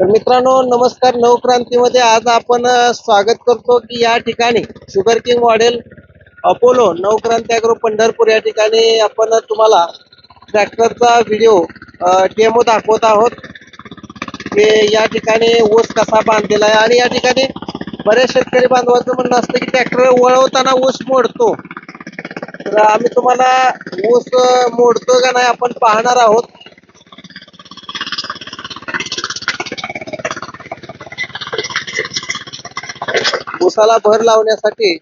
तर मित्रांनो नमस्कार. नवक्रांतीमध्ये आज आपण स्वागत करतो की या ठिकाणी sugar king model Apollo Navkranti agro Pandharpur या ठिकाणी आपण तुम्हाला ट्रॅक्टरचा व्हिडिओ डेमो दाखवत आहोत. की या ठिकाणी ऊस कसा बांधलेला आहे आणि या ठिकाणी बऱ्याच शेतकरी बांधवाचं म्हणणं असतं की ट्रॅक्टर वळवताना ऊस मोडतो. तर आम्ही तुम्हाला ऊस मोडतो का नाही आपण पाहणार आहोत. ऊसाला भर लावण्यासाठी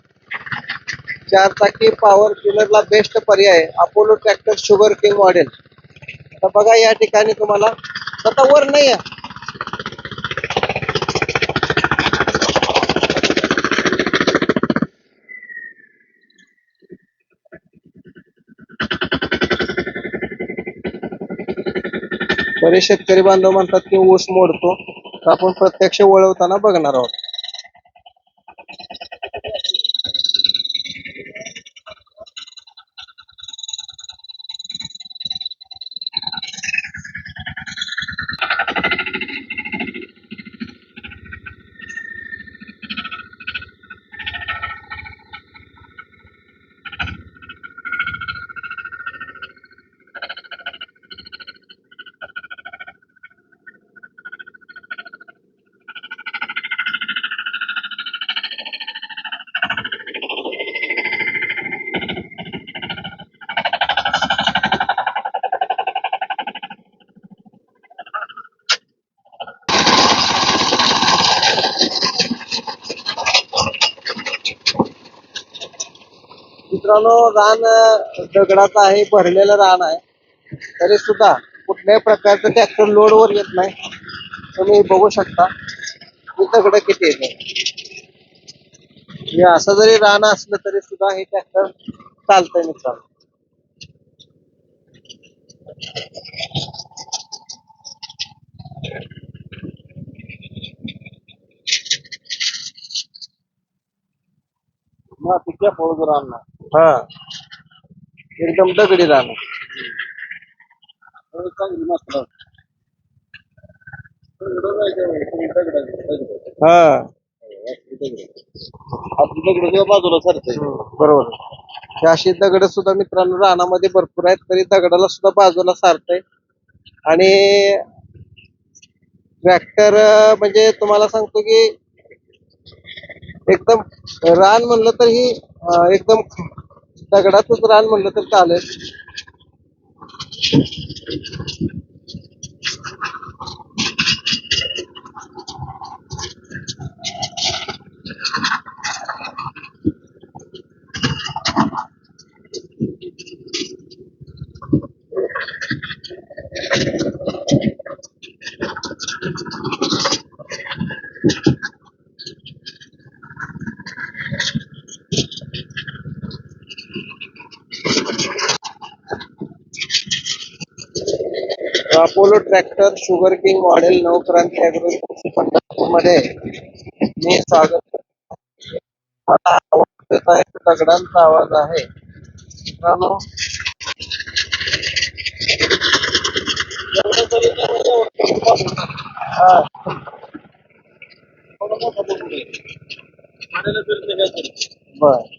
चार चाकी पॉवर टिलरला बेस्ट पर्याय Apollo tractor sugar king model तर बघा या ठिकाणी तुम्हाला आता वर नाही आहे. बरेच शेतकरी बांधव म्हणतात की ऊस मोडतो. तर आपण प्रत्यक्ष वळवताना बघणार आहोत. मित्रांनो, रान दगडाचं आहे, भरलेलं रान आहे. तरी सुद्धा कुठल्याही प्रकारचं ट्रॅक्टर लोडवर येत नाही. तुम्ही बघू शकता. ही दगड असं जरी रान असलं तरी सुद्धा हे ट्रॅक्टर चालतंय मित्रांनो. मातीच्या राहणार हा. एकदम दगडी रान. चांगली हा. आपली दगड बाजूला सरते बरोबर. हे अशी दगड सुद्धा मित्रांनो रानामध्ये भरपूर आहेत तरी दगडाला सुद्धा बाजूला सारतय आणि ट्रॅक्टर म्हणजे तुम्हाला सांगतो की एकदम रान म्हणलं तर ही एकदम दगडाचंच रान म्हणलं तर चालेल. Apollo tractor sugar king model Navkranti agro मध्ये मी स्वागत करतो. मला आवाज आहे दगडांचा आवाज आहे. मित्रांनो. बर.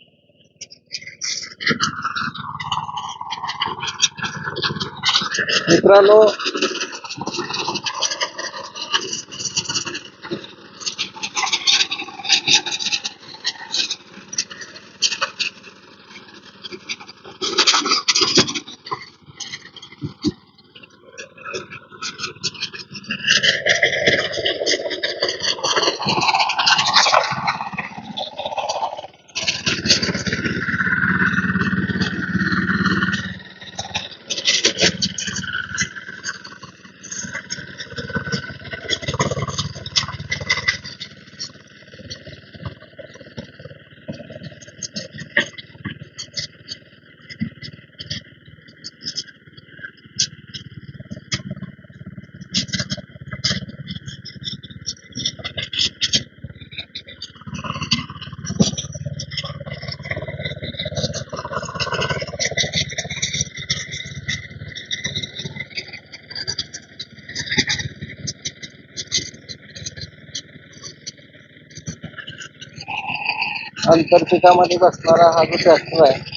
मित्रांनो अंतरपिकामध्ये बसणारा हा जो ट्रॅक्टर आहे